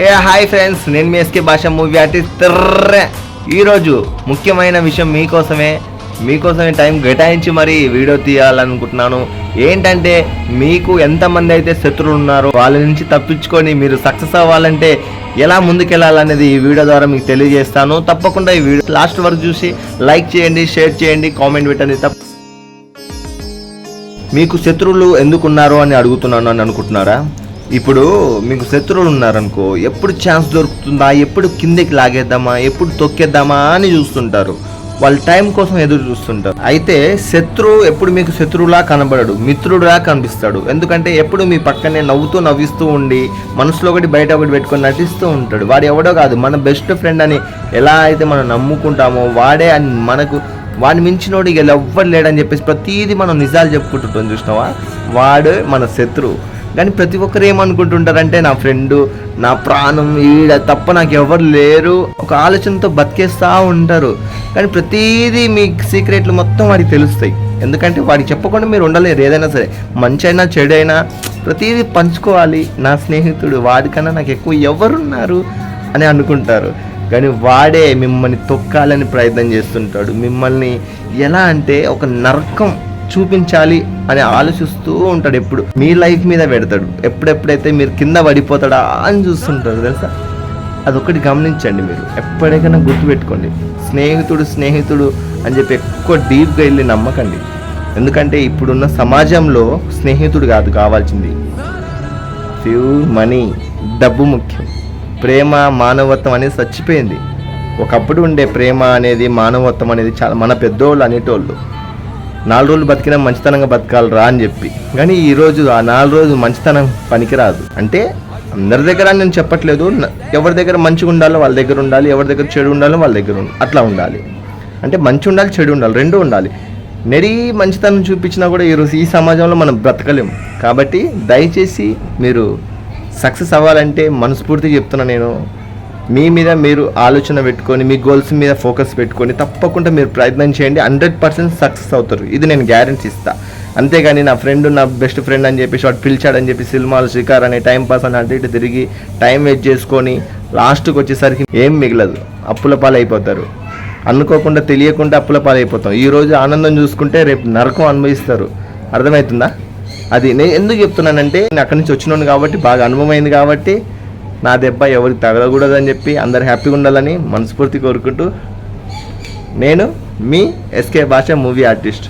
ఏ hi friends నేను మీ SK Basha movie artist ఈరోజు ముఖ్యమైన విషయం మీకోసమే. మీకోసమే టైం కేటాయించి మరి వీడియో తీయాలనుకుంటున్నాను. ఏంటంటే మీకు ఎంతమంది అయితే శత్రువులు ఉన్నారో వాళ్ళ నుంచి తప్పించుకొని మీరు సక్సెస్ అవ్వాలంటే ఎలా ముందుకెళ్ళాలనేది ఈ వీడియో ద్వారా మీకు తెలియజేస్తాను. తప్పకుండా ఈ వీడియో లాస్ట్ వరకు చూసి లైక్ చేయండి షేర్ చేయండి కామెంట్ పెట్టండి. తప్ప మీకు శత్రువులు ఎందుకున్నారు అని అడుగుతున్నాను అని అనుకుంటున్నారా? ఇప్పుడు మీకు శత్రువులు ఉన్నారనుకో ఎప్పుడు ఛాన్స్ దొరుకుతుందా? ఎప్పుడు కిందకి లాగేద్దామా? ఎప్పుడు తొక్కేద్దామా అని చూస్తుంటారు. వాళ్ళ టైం కోసం ఎదురు చూస్తుంటారు. అయితే శత్రువు ఎప్పుడు మీకు శత్రువులా కనబడడు మిత్రుడులా కనిపిస్తాడు. ఎందుకంటే ఎప్పుడు మీ పక్కనే నవ్వుతూ నవ్విస్తూ ఉండి మనసులో ఒకటి బయట ఒకటి పెట్టుకొని నటిస్తూ ఉంటాడు. వాడు ఎవడో కాదు మన బెస్ట్ ఫ్రెండ్ అని ఎలా అయితే మనం నమ్ముకుంటామో వాడే అని మనకు వాడిని మించినోడు ఇక ఎవ్వరు లేడని చెప్పేసి ప్రతిదీ మనం నిజాలు చెప్పుకుంటుంటాం చూసినావా? వాడు మన శత్రువు. కానీ ప్రతి ఒక్కరు ఏమనుకుంటుంటారంటే నా ఫ్రెండు నా ప్రాణం ఈడ తప్ప నాకు ఎవరు లేరు. ఒక ఆలోచనతో బతికేస్తూ ఉంటారు. కానీ ప్రతిదీ మీ సీక్రెట్లు మొత్తం వాడికి తెలుస్తాయి. ఎందుకంటే వాడికి చెప్పకుండా మీరు ఉండలేరు. ఏదైనా సరే మంచి అయినా చెడు అయినా ప్రతిదీ పంచుకోవాలి. నా స్నేహితుడు వాడికన్నా నాకు ఎక్కువ ఎవరున్నారు అని అనుకుంటారు. కానీ వాడే మిమ్మల్ని తొక్కాలని ప్రయత్నం చేస్తుంటాడు. మిమ్మల్ని ఎలా అంటే ఒక నరకం. చూపించాలి అని ఆలోచిస్తూ ఉంటాడు ఎప్పుడు. మీ లైఫ్ మీద పెడతాడు. ఎప్పుడెప్పుడైతే మీరు కింద పడిపోతాడా అని చూస్తుంటారు తెలుసా? అదొకటి గమనించండి మీరు. ఎప్పటికైనా గుర్తుపెట్టుకోండి. స్నేహితుడు స్నేహితుడు అని చెప్పి ఎక్కువ డీప్గా వెళ్ళి నమ్మకండి. ఎందుకంటే ఇప్పుడున్న సమాజంలో స్నేహితుడు కాదు కావాల్సింది. ప్యూర్ మనీ డబ్బు ముఖ్యం. ప్రేమ మానవత్వం అనేది చచ్చిపోయింది. ఒకప్పుడు ఉండే ప్రేమ అనేది మానవత్వం అనేది చాలా మన పెద్దోళ్ళు అనేటోళ్ళు. నాలుగు రోజులు బతికినా మంచితనంగా బతకాలి రా అని చెప్పి. కానీ ఈరోజు ఆ నాలుగు రోజులు మంచితనం పనికిరాదు. అంటే అందరి దగ్గర నేను చెప్పట్లేదు. ఎవరి దగ్గర మంచిగా ఉండాలో వాళ్ళ దగ్గర ఉండాలి. ఎవరి దగ్గర చెడు ఉండాలో వాళ్ళ దగ్గర ఉండాలి అట్లా ఉండాలి. అంటే మంచి ఉండాలి చెడు ఉండాలి రెండు ఉండాలి. నెరీ మంచితనం చూపించినా కూడా ఈరోజు ఈ సమాజంలో మనం బ్రతకలేం. కాబట్టి దయచేసి మీరు సక్సెస్ అవ్వాలంటే మనస్ఫూర్తిగా చెప్తున్నా నేను. మీ మీద మీరు ఆలోచన పెట్టుకొని మీ గోల్స్ మీద ఫోకస్ పెట్టుకొని తప్పకుండా మీరు ప్రయత్నం చేయండి. హండ్రెడ్ పర్సెంట్ సక్సెస్ అవుతారు. ఇది నేను గ్యారంటీ ఇస్తా. అంతేగాని నా ఫ్రెండ్ నా బెస్ట్ ఫ్రెండ్ అని చెప్పేసి వాడు పిలిచాడని చెప్పి సినిమాలు షికార్ అని టైం పాస్ అని అటు ఇటు తిరిగి టైం వేస్ట్ చేసుకొని లాస్ట్కి వచ్చేసరికి ఏం మిగలదు. అప్పుల పాలైపోతారు. అనుకోకుండా తెలియకుండా అప్పుల పాలైపోతాం. ఈరోజు ఆనందం చూసుకుంటే రేపు నరకం అనుభవిస్తారు. అర్థమవుతుందా? అది నేను ఎందుకు చెప్తున్నానంటే నేను అక్కడి నుంచి వచ్చినాను కాబట్టి బాగా అనుభవం అయింది కాబట్టి నా దెబ్బ ఎవరికి తగలకూడదని చెప్పి అందరు హ్యాపీగా ఉండాలని మనస్ఫూర్తి కోరుకుంటూ నేను మీ ఎస్కే భాష మూవీ ఆర్టిస్ట్.